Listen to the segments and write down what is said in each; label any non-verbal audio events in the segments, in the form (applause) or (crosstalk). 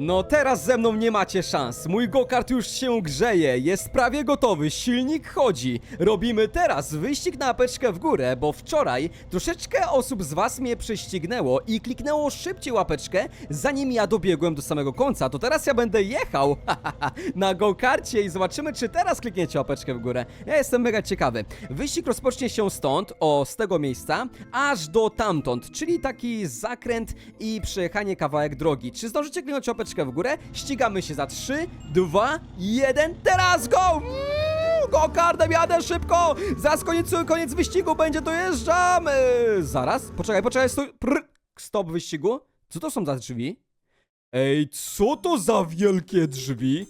No teraz ze mną nie macie szans. Mój go-kart już się grzeje, jest prawie gotowy, silnik chodzi. Robimy teraz wyścig na łapeczkę w górę, bo wczoraj troszeczkę osób z was mnie prześcignęło i kliknęło szybciej łapeczkę, zanim ja dobiegłem do samego końca. To teraz ja będę jechał (laughs) na go-karcie i zobaczymy, czy teraz klikniecie łapeczkę w górę. Ja jestem mega ciekawy. Wyścig rozpocznie się stąd, o, z tego miejsca, aż do tamtąd, czyli taki zakręt i przejechanie kawałek drogi. Czy zdążycie kliknąć łapeczkę w górę? Ścigamy się za 3, 2, 1, teraz go! Go-kardem jadę szybko! Zaraz koniec, koniec wyścigu będzie, dojeżdżamy! Zaraz, poczekaj, poczekaj, stój, prr, stop wyścigu. Co to są za drzwi? Ej, co to za wielkie drzwi?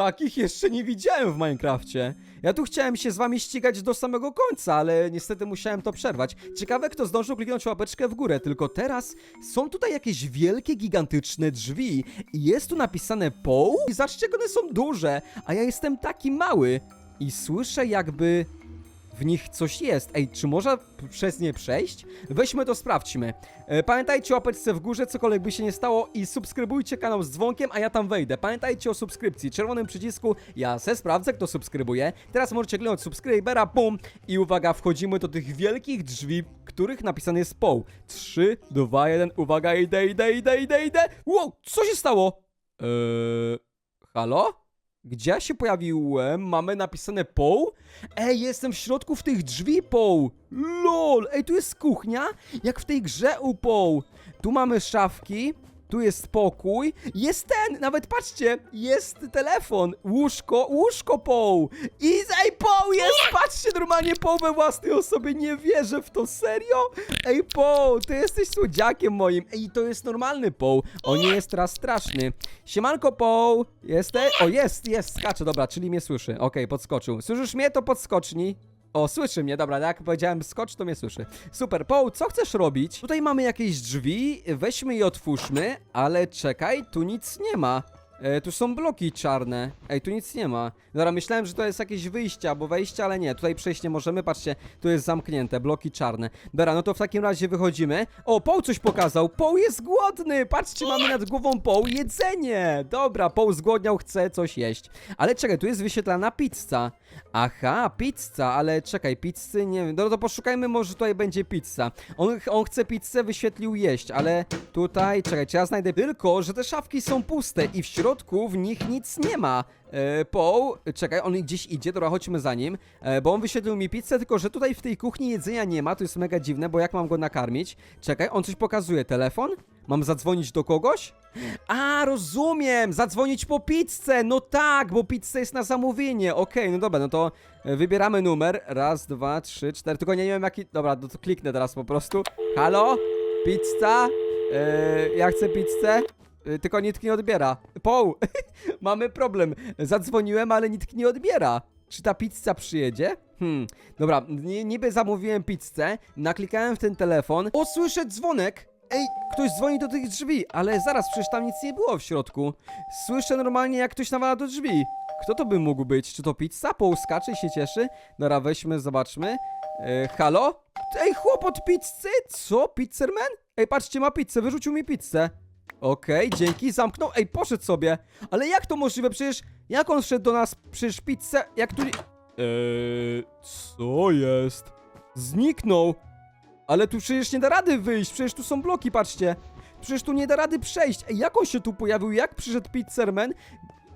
Takich jeszcze nie widziałem w Minecrafcie. Ja tu chciałem się z wami ścigać do samego końca, ale niestety musiałem to przerwać. Ciekawe, kto zdążył kliknąć łapeczkę w górę, tylko teraz są tutaj jakieś wielkie, gigantyczne drzwi i jest tu napisane POł i zobaczcie, one są duże, a ja jestem taki mały i słyszę jakby w nich coś jest. Ej, czy można przez nie przejść? Weźmy to, sprawdźmy. E, pamiętajcie o łapeczce w górze, cokolwiek by się nie stało i subskrybujcie kanał z dzwonkiem, a ja tam wejdę. Pamiętajcie o subskrypcji, czerwonym przycisku, ja se sprawdzę, kto subskrybuje. Teraz możecie kliknąć subskrybera, bum i uwaga, wchodzimy do tych wielkich drzwi, których napisane jest POł. 3, 2, 1, uwaga, idę, idę, idę, idę, idę. Wow, co się stało? Eee, halo? Gdzie się pojawiłem? Mamy napisane POł? Ej, jestem w środku w tych drzwi POł! LOL! Ej, tu jest kuchnia, jak w tej grze u POł. Tu mamy szafki, tu jest pokój, jest ten, nawet patrzcie, jest telefon, łóżko, łóżko POł! I ej, POł jest, patrzcie, normalnie POł we własnej osobie, nie wierzę w to, serio? Ej, POł, ty jesteś słodziakiem moim, ej, to jest normalny POł, on nie jest teraz straszny. Siemanko POł, jesteś? O, jest, jest, skacze, dobra, czyli mnie słyszy, okej, podskoczył. Słyszysz mnie, to podskoczni. O, słyszy mnie, dobra, jak powiedziałem skocz, to mnie słyszy. Super, Paul, co chcesz robić? Tutaj mamy jakieś drzwi, weźmy je otwórzmy, ale czekaj, tu nic nie ma. E, tu są bloki czarne. Ej, tu nic nie ma. Dobra, myślałem, że to jest jakieś wyjście albo wejście, ale nie. Tutaj przejść nie możemy, patrzcie, tu jest zamknięte, bloki czarne. Dobra, no to w takim razie wychodzimy. O, Paul coś pokazał. Paul jest głodny. Patrzcie, mamy nad głową Paul jedzenie. Dobra, Paul zgłodniał, chce coś jeść. Ale czekaj, tu jest wyświetlana pizza. Aha, pizza, ale czekaj, pizzy nie wiem. No to poszukajmy, może tutaj będzie pizza. On, on chce pizzę, wyświetlił jeść, ale tutaj, czekaj, ja znajdę tylko, że te szafki są puste i w środku w nich nic nie ma. E, Paul, czekaj, on gdzieś idzie, dobra, chodźmy za nim, e, bo on wyświetlił mi pizzę, tylko że tutaj w tej kuchni jedzenia nie ma, to jest mega dziwne, bo jak mam go nakarmić? Czekaj, on coś pokazuje, telefon? Mam zadzwonić do kogoś? A, rozumiem! Zadzwonić po pizzę! No tak, bo pizza jest na zamówienie. Okej, no dobra, no to e, wybieramy numer. Raz, dwa, trzy, cztery. Tylko nie wiem jaki. Dobra, no to kliknę teraz po prostu. Halo? Pizza? E, ja chcę pizzę. E, tylko nikt nie odbiera. Poł! (laughs) Mamy problem. Zadzwoniłem, ale nikt nie odbiera. Czy ta pizza przyjedzie? Hmm, dobra, ni- niby zamówiłem pizzę, naklikałem w ten telefon. O, słyszę dzwonek! Ej, ktoś dzwoni do tych drzwi, ale zaraz, przecież tam nic nie było w środku. Słyszę normalnie, jak ktoś nawala do drzwi. Kto to by mógł być? Czy to pizza? Połuskacze i się cieszy? Dobra, weźmy, zobaczmy. E, halo? Ej, chłop od pizzy? Co? Pizzerman? Ej, patrzcie, ma pizzę, wyrzucił mi pizzę. Okej, dzięki, zamknął. Ej, poszedł sobie. Ale jak to możliwe? Przecież, jak on wszedł do nas? Przecież pizzę, jak tu... Eee, co jest? Zniknął. Ale tu przecież nie da rady wyjść, przecież tu są bloki, patrzcie. Przecież tu nie da rady przejść. Ej, jak on się tu pojawił? Jak przyszedł pizzerman?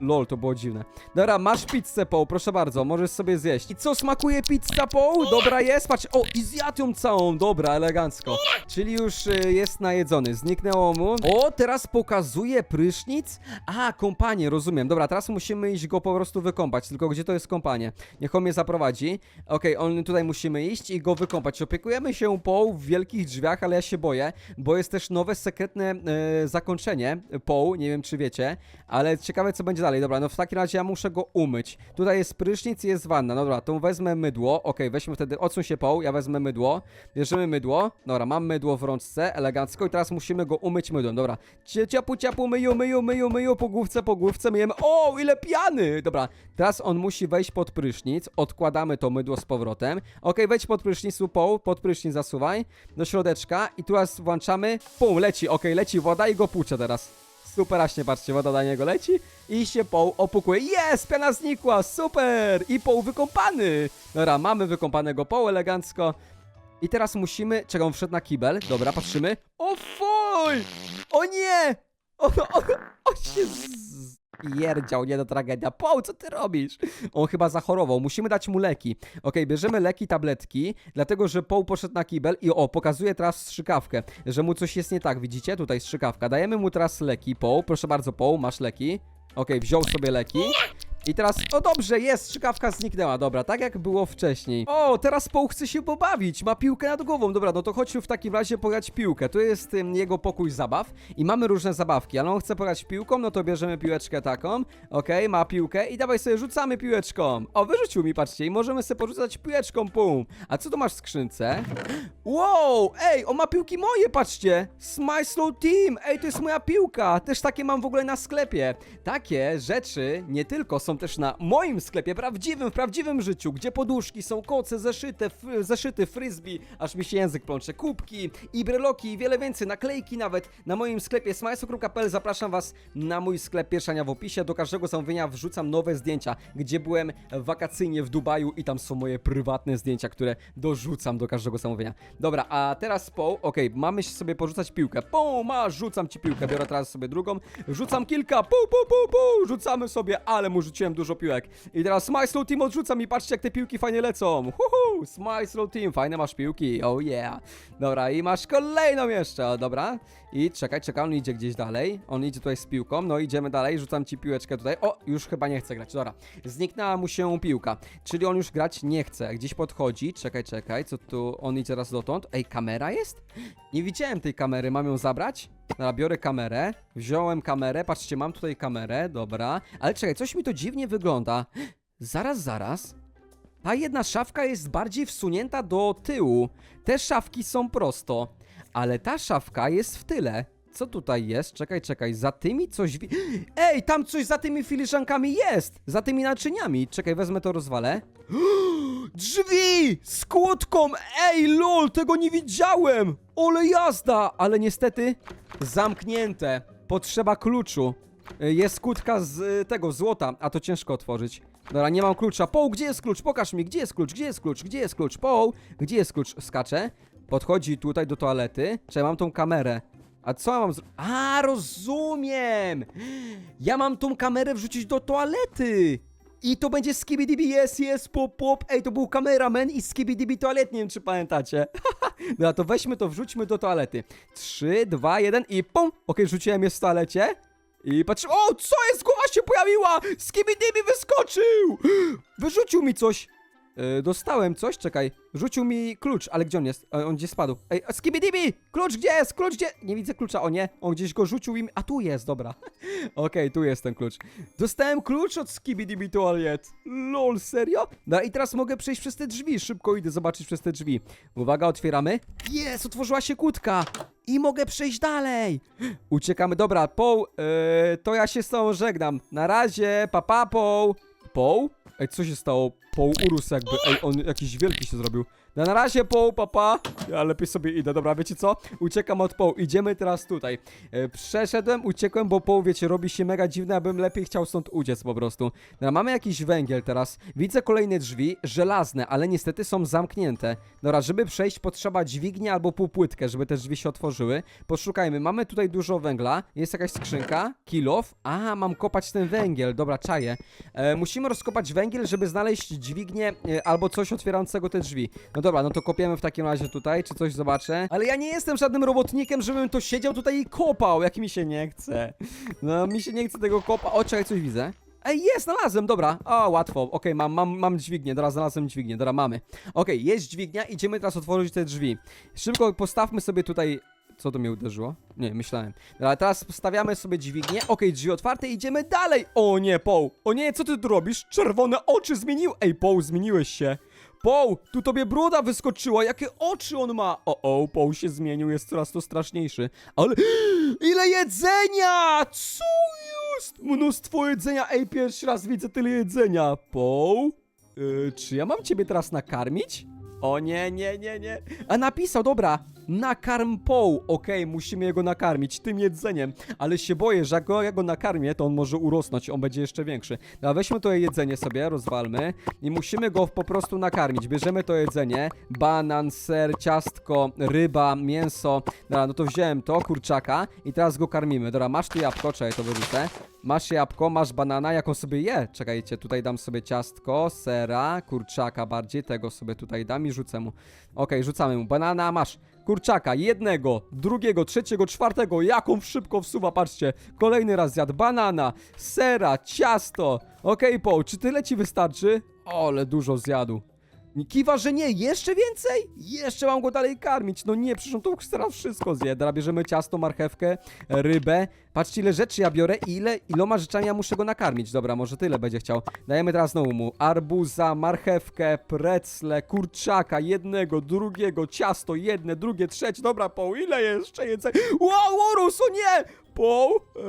Lol, to było dziwne. Dobra, masz pizzę, Paul, proszę bardzo, możesz sobie zjeść. I co, smakuje pizza, Paul? Dobra jest, patrz. O, i zjadł ją całą, dobra, elegancko. Czyli już y, jest najedzony, zniknęło mu. O, teraz pokazuje prysznic? A, kąpanie, rozumiem. Dobra, teraz musimy iść go po prostu wykąpać, tylko gdzie to jest kąpanie? Niech on mnie zaprowadzi. Okej, on tutaj musimy iść i go wykąpać. Opiekujemy się Paul w wielkich drzwiach, ale ja się boję, bo jest też nowe, sekretne e, zakończenie Paul, nie wiem czy wiecie, ale ciekawe co będzie dalej. Dobra, no w takim razie ja muszę go umyć. Tutaj jest prysznic i jest wanna. Dobra, to wezmę mydło. Okej, weźmy wtedy, odsuń się Paul, ja wezmę mydło. Bierzemy mydło. Dobra, mam mydło w rączce, elegancko i teraz musimy go umyć mydłem. Dobra, Cie- ciapu, ciapu, myju, myju, myju, myju, po główce, po główce myjemy. O, ile piany! Dobra, teraz on musi wejść pod prysznic. Odkładamy to mydło z powrotem. Okej, wejdź pod prysznic, Paul, pod prysznic zasuwaj. Do środeczka i teraz włączamy. Pum, leci, okej, leci woda i go płuczę teraz. Superaśnie, patrzcie, woda na niego leci i się poł opukuje. Jest, piana znikła, super! I poł wykąpany. Dobra, mamy wykąpanego poł elegancko. I teraz musimy... Czekaj, on wszedł na kibel. Dobra, patrzymy. O fuj! O nie! O, o, o się z... Jerdział, nie no tragedia. Poł, co ty robisz? On chyba zachorował, musimy dać mu leki. Okej, bierzemy leki, tabletki, dlatego że Poł poszedł na kibel i o, pokazuje teraz strzykawkę, że mu coś jest nie tak, widzicie? Tutaj strzykawka. Dajemy mu teraz leki, Poł, proszę bardzo, Poł, masz leki. Okej, wziął sobie leki. I teraz, o dobrze, jest, strzykawka zniknęła, dobra, tak jak było wcześniej. O, teraz Poł chce się pobawić, ma piłkę nad głową, dobra, no to chodźmy w takim razie pograć piłkę. Tu jest jego pokój zabaw i mamy różne zabawki, ale on chce pograć piłką, no to bierzemy piłeczkę taką, okej, ma piłkę i dawaj sobie rzucamy piłeczką. O, wyrzucił mi, patrzcie, i możemy sobie porzucać piłeczką, pum. A co tu masz w skrzynce? Wow, ej, on ma piłki moje, patrzcie. Smile Slow Team, ej, to jest moja piłka. Też takie mam w ogóle na sklepie. Takie rzeczy nie tylko są też na moim sklepie, prawdziwym, w prawdziwym życiu, gdzie poduszki są koce, zeszyte, zeszyty, frisbee, aż mi się język plącze, kubki i breloki i wiele więcej, naklejki nawet na moim sklepie smajso.pl. Zapraszam was na mój sklep Pierszania w opisie. Do każdego zamówienia wrzucam nowe zdjęcia, gdzie byłem wakacyjnie w Dubaju i tam są moje prywatne zdjęcia, które dorzucam do każdego zamówienia. Dobra, a teraz Poł, okej, mamy sobie porzucać piłkę. Poł, masz, rzucam ci piłkę, biorę teraz sobie drugą, rzucam kilka, pół, pół, pół, pół, rzucamy sobie, ale mu dużo piłek. I teraz Smile Slow Team odrzucam i patrzcie jak te piłki fajnie lecą. Huhu, Smile Slow Team, fajne masz piłki, oh yeah. Dobra, i masz kolejną jeszcze, dobra. I czekaj, czekaj, on idzie gdzieś dalej, on idzie tutaj z piłką, no idziemy dalej, rzucam ci piłeczkę tutaj. O, już chyba nie chce grać, dobra. Zniknęła mu się piłka, czyli on już grać nie chce. Gdzieś podchodzi, czekaj, czekaj, co tu, on idzie teraz dotąd. Ej, kamera jest? Nie widziałem tej kamery, mam ją zabrać? Dobra, biorę kamerę, wziąłem kamerę, patrzcie, mam tutaj kamerę, dobra. Ale czekaj, coś mi to dziwnie wygląda. Zaraz, zaraz. Ta jedna szafka jest bardziej wsunięta do tyłu. Te szafki są prosto, ale ta szafka jest w tyle. Co tutaj jest? Czekaj, czekaj, za tymi coś... Wi- (gasps) Ej, tam coś za tymi filiżankami jest! Za tymi naczyniami. Czekaj, wezmę to, rozwalę. (gasps) Drzwi! Z kłódką! Ej, lol, tego nie widziałem! Ole jazda! Ale niestety zamknięte. Potrzeba kluczu. Y, Jest kłódka z y, tego, złota, a to ciężko otworzyć. Dobra, nie mam klucza. Poł, gdzie jest klucz? Pokaż mi, gdzie jest klucz? Gdzie jest klucz? Gdzie jest klucz? Poł, gdzie jest klucz? Skacze. Podchodzi tutaj do toalety. Czy mam tą kamerę? A co ja mam zrobić? A, rozumiem! Ja mam tą kamerę wrzucić do toalety! I to będzie Skibidi yes, yes, pop, pop. Ej, to był kameraman i Skibidi toalet, nie wiem czy pamiętacie. (laughs) Dobra, to weźmy to, wrzućmy do toalety. 3, 2, 1 i pum! Okej, rzuciłem je w toalecie. I patrzę, o, co jest? Głowa się pojawiła! Skibidi mi wyskoczył! (gasps) Wyrzucił mi coś. Yy, dostałem coś, czekaj. Rzucił mi klucz, ale gdzie on jest? E, on gdzie spadł? Ej, Skibidibi! Klucz gdzie jest? Klucz gdzie? Nie widzę klucza, o nie. On gdzieś go rzucił i... A tu jest, dobra. (laughs) Okej, tu jest ten klucz. Dostałem klucz od Skibidibi Toilet. Lol, serio? No i teraz mogę przejść przez te drzwi. Szybko idę zobaczyć przez te drzwi. Uwaga, otwieramy. Jest, otworzyła się kłódka. I mogę przejść dalej. Uciekamy. Dobra, Poł, yy, to ja się z tobą żegnam. Na razie, papa, Poł. Poł? Ej, co się stało? Poł urósł jakby. Ej, on jakiś wielki się zrobił. No na razie, Poł, papa. Ja lepiej sobie idę. Dobra, wiecie co? Uciekam od Poł. Idziemy teraz tutaj. E, przeszedłem, uciekłem, bo Poł, wiecie, robi się mega dziwne, abym lepiej chciał stąd uciec po prostu. Dobra, mamy jakiś węgiel teraz. Widzę kolejne drzwi, żelazne, ale niestety są zamknięte. Dobra, żeby przejść potrzeba dźwignię albo półpłytkę, żeby te drzwi się otworzyły. Poszukajmy. Mamy tutaj dużo węgla. Jest jakaś skrzynka. Kilof. A, mam kopać ten węgiel. Dobra, czaję. E, musimy rozkopać węgiel, żeby znaleźć dźwignię e, albo coś otwierającego te drzwi. No dobra, no to kopiemy w takim razie tutaj, czy coś zobaczę. Ale ja nie jestem żadnym robotnikiem, żebym to siedział tutaj i kopał, jak mi się nie chce. No, mi się nie chce tego kopa. O, czekaj, coś widzę. Ej, jest, znalazłem, dobra. O, łatwo. Okej, mam, mam, mam dźwignię, dobra, znalazłem dźwignię, dobra, mamy. Okej, jest dźwignia, idziemy teraz otworzyć te drzwi. Szybko postawmy sobie tutaj... Co to mnie uderzyło? Nie, myślałem. Dobra, teraz stawiamy sobie dźwignię. Okej, drzwi otwarte, idziemy dalej. O nie, Poł. O nie, co ty tu robisz? Czerwone oczy zmienił. Ej, Poł, zmieniłeś się. Poł, tu tobie bruda wyskoczyła, jakie oczy on ma! O, o, Poł się zmienił, jest coraz to straszniejszy. Ale (gasps) ile jedzenia! Co jest? Mnóstwo jedzenia, ej, pierwszy raz widzę tyle jedzenia. Poł, yy, czy ja mam ciebie teraz nakarmić? O nie, nie, nie, nie. A napisał, dobra. Nakarm Poł. Okej, musimy jego nakarmić tym jedzeniem, ale się boję, że jak go, jak go nakarmię, to on może urosnąć, on będzie jeszcze większy. Dobra, weźmy to jedzenie sobie, rozwalmy i musimy go po prostu nakarmić. Bierzemy to jedzenie, banan, ser, ciastko, ryba, mięso. Dobra, no to wziąłem to, kurczaka i teraz go karmimy. Dobra, masz tu jabłko, czekaj, to wyrzucę. Masz jabłko, masz banana, jak on sobie je? Czekajcie, tutaj dam sobie ciastko, sera, kurczaka bardziej, tego sobie tutaj dam i rzucę mu. Okej, rzucamy mu. Banana, masz. Kurczaka, jednego, drugiego, trzeciego, czwartego, jaką szybko wsuwa, patrzcie. Kolejny raz zjadł banana, sera, ciasto. Okej, Paul, czy tyle ci wystarczy? O, ale dużo zjadł. Kiwa, że nie, jeszcze więcej? Jeszcze mam go dalej karmić. No nie, przecież on to teraz wszystko zje. Bierzemy ciasto, marchewkę, rybę. Patrzcie, ile rzeczy ja biorę i ile, iloma rzeczami ja muszę go nakarmić. Dobra, może tyle będzie chciał. Dajemy teraz znowu mu arbuza, marchewkę, precle, kurczaka, jednego, drugiego, ciasto, jedne, drugie, trzecie. Dobra, Paul, ile jeszcze jedzenia? Wow, Urus, o nie! Paul, eee,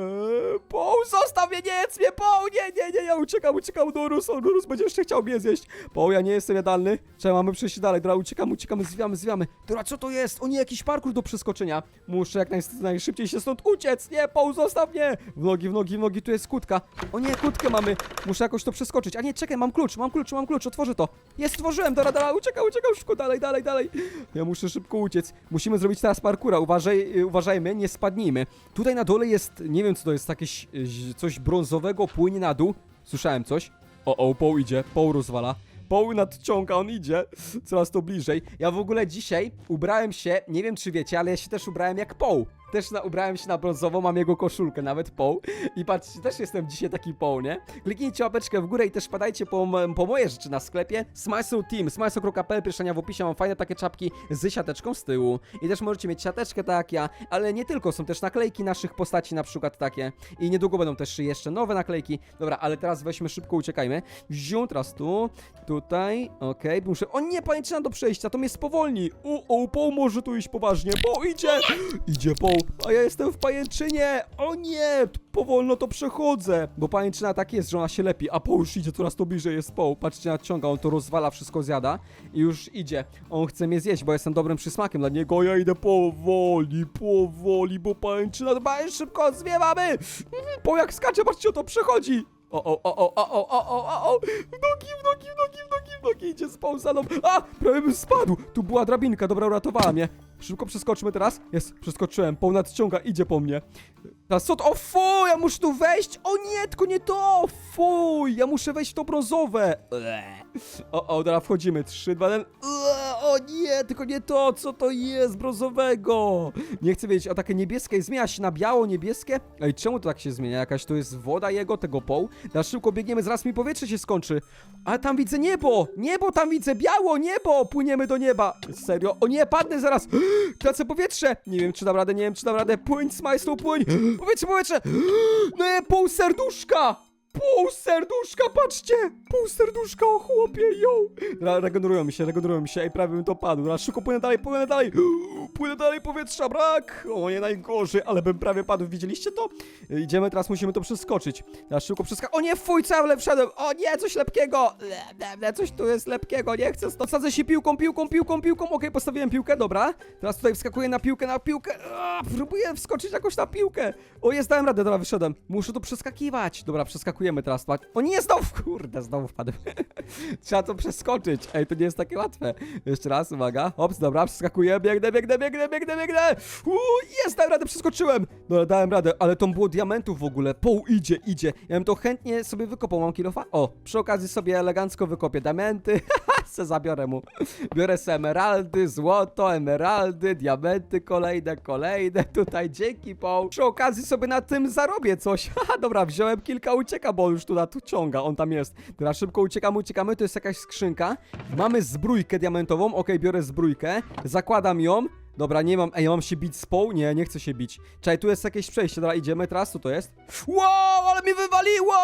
Paul, zostaw mnie, nie jedz mnie, Paul, nie, nie, nie, ja uciekam, uciekam do Urusa, Urus będzie jeszcze chciał mnie zjeść. Paul, ja nie jestem jadalny, trzeba, mamy przejść dalej, dobra, uciekamy, uciekamy, zwiamy, zwiamy. Dobra, co to jest? O nie, jakiś parkour do przeskoczenia. Muszę jak naj, najszybciej się stąd uciec, nie, Paul, zostaw mnie. W nogi, w nogi, w nogi, tu jest kłódka. O nie, kłódkę mamy, muszę jakoś to przeskoczyć. A nie, czekaj, mam klucz, mam klucz, mam klucz, otworzę to. Jest, stworzyłem, dobra, dobra, uciekam, uciekam, szybko, dalej, dalej, dalej. Ja muszę szybko uciec. Musimy zrobić teraz parkura, uważaj, y, uważajmy, nie spadnijmy. Tutaj na dole jest, nie wiem co to jest, jakieś y, coś brązowego płynie na dół. Słyszałem coś. O, o, Poł idzie, Poł rozwala. Poł nadciąga, on idzie coraz to bliżej. Ja w ogóle dzisiaj ubrałem się, nie wiem czy wiecie, ale ja się też ubrałem jak Poł. Też na, ubrałem się na brązowo, mam jego koszulkę, nawet Poł. I patrzcie, też jestem dzisiaj taki Poł, nie? Kliknijcie łapeczkę w górę i też padajcie po, po moje rzeczy na sklepie. Smysl Team, smysl.pl, pierwszania w opisie, mam fajne takie czapki z siateczką z tyłu. I też możecie mieć siateczkę tak jak ja, ale nie tylko, są też naklejki naszych postaci na przykład takie. I niedługo będą też jeszcze nowe naklejki. Dobra, ale teraz weźmy szybko, uciekajmy. Wziął teraz tu, tutaj, okej, muszę... O nie, pajęczyna do przejścia, to mnie spowolni. O, o, Poł może tu iść poważnie, Poł idzie! Idzie Poł, a ja jestem w pajęczynie! O nie, powolno to przechodzę, bo pajęczyna tak jest, że ona się lepi, a Poł już idzie coraz to bliżej jest Poł. Patrzcie, nadciąga, on to rozwala, wszystko zjada i już idzie. On chce mnie zjeść, bo jestem dobrym przysmakiem dla niego, ja idę powoli, powoli, bo pajęczyna, dbaj, szybko, zwiewamy! Poł jak skacze, patrzcie, o to przechodzi! O, o, o, o, o, o, o, o, o, w nogi, w nogi, w nogi, w nogi, w nogi, idzie z pauzaną. A, prawie bym spadł. Tu była drabinka, dobra, uratowała mnie. Szybko przeskoczmy teraz. Jest, przeskoczyłem, Poł nadciąga, idzie po mnie. Teraz co to? O fuj, ja muszę tu wejść! O nie, tylko nie to! Fuj, ja muszę wejść w to brązowe! O, o, dobra, wchodzimy. 3, 2, 1. Eee, O nie, tylko nie to! Co to jest brązowego? Nie chcę wiedzieć, o takie niebieskie zmienia się na biało, niebieskie? Ej, czemu to tak się zmienia? Jakaś to jest woda jego, tego poł? Na szybko biegniemy, zaraz mi powietrze się skończy. Ale tam widzę niebo! Niebo, tam widzę biało, niebo! Płyniemy do nieba! Serio? O nie, padnę zaraz! (gasps) Tracę powietrze! Nie wiem, czy dam radę, nie wiem, czy dam radę. Płyń, smajslu, płyń! (gasps) Powietrze, powietrze! (gasps) No pół serduszka! Pół serduszka, patrzcie! Pół serduszka, o chłopie! Re regenerują mi się, regenerują mi się, ej, prawie bym to padł. Dobra, szybko płynę dalej, płynę dalej! (gasps) Płynę dalej, powietrza, brak! O, nie najgorzej, ale bym prawie padł, widzieliście to? Idziemy, teraz musimy to przeskoczyć. Ja szybko przeska... O nie, fuj, cały wszedłem! O nie, coś lepkiego! Le, coś tu jest lepkiego, nie chcę stąd. Sadzę się piłką, piłką, piłką, piłką, okej, postawiłem piłkę, dobra. Teraz tutaj wskakuję na piłkę, na piłkę. Próbuję wskoczyć jakoś na piłkę. O, jest, dałem radę, dobra, wyszedłem. Muszę to przeskakiwać. Dobra, przeskakujemy teraz. O nie, znowu, kurde, znowu wpadłem. (laughs) Trzeba to przeskoczyć. Ej, to nie jest takie łatwe. Jeszcze raz, uwaga. Ops, dobra, przeskakuję, biegnę, biegnę, biegnę, biegnę, biegnę. Uuu, jest, dałem radę, przeskoczyłem. Dobra, dałem radę, ale to było diamentów w ogóle. Poł idzie, idzie. Ja bym to chętnie sobie wykopał, mam kilofa. O, przy okazji sobie elegancko wykopię diamenty. (laughs) se zabiorę mu. Biorę se emeraldy, złoto, emeraldy, diamenty kolejne, kolejne. Tutaj dzięki, Poł. Przy okazji sobie na tym zarobię coś. (laughs) Haha, dobra, wziąłem kilka, ucieka, bo już tu na tu ciąga, on tam jest. Dobra, szybko uciekamy, uciekamy, to jest jakaś skrzynka. Mamy zbrójkę diamentową, okej, biorę zbrójkę, zakładam ją. Dobra, nie mam, ej, ja mam się bić z Poł? Nie, nie chcę się bić. Czekaj, tu jest jakieś przejście, dobra, idziemy teraz, co to jest? Wow, ale mi wywaliło!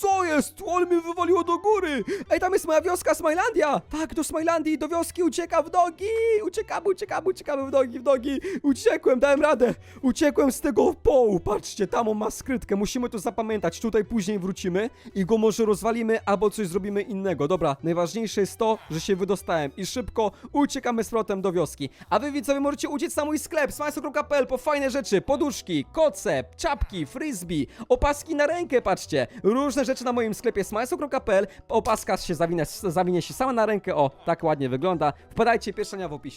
Co jest? On mnie wywaliło do góry! Ej, tam jest moja wioska, Smilandia! Tak, do Smilandii, do wioski ucieka w nogi! Uciekamy, uciekamy, uciekamy w nogi, w nogi! Uciekłem, dałem radę! Uciekłem z tego połu, patrzcie, tam on ma skrytkę, musimy to zapamiętać, tutaj później wrócimy i go może rozwalimy albo coś zrobimy innego. Dobra, najważniejsze jest to, że się wydostałem i szybko uciekamy z powrotem do wioski. A wy widzowie możecie uciec na mój sklep smajso.pl po fajne rzeczy, poduszki, koce, czapki, frisbee, opaski na rękę, patrzcie. Różne rzeczy na moim sklepie smajso.pl, opaska się zawinie, zawinie się sama na rękę, o, tak ładnie wygląda. Wpadajcie, pierwsza w opisie.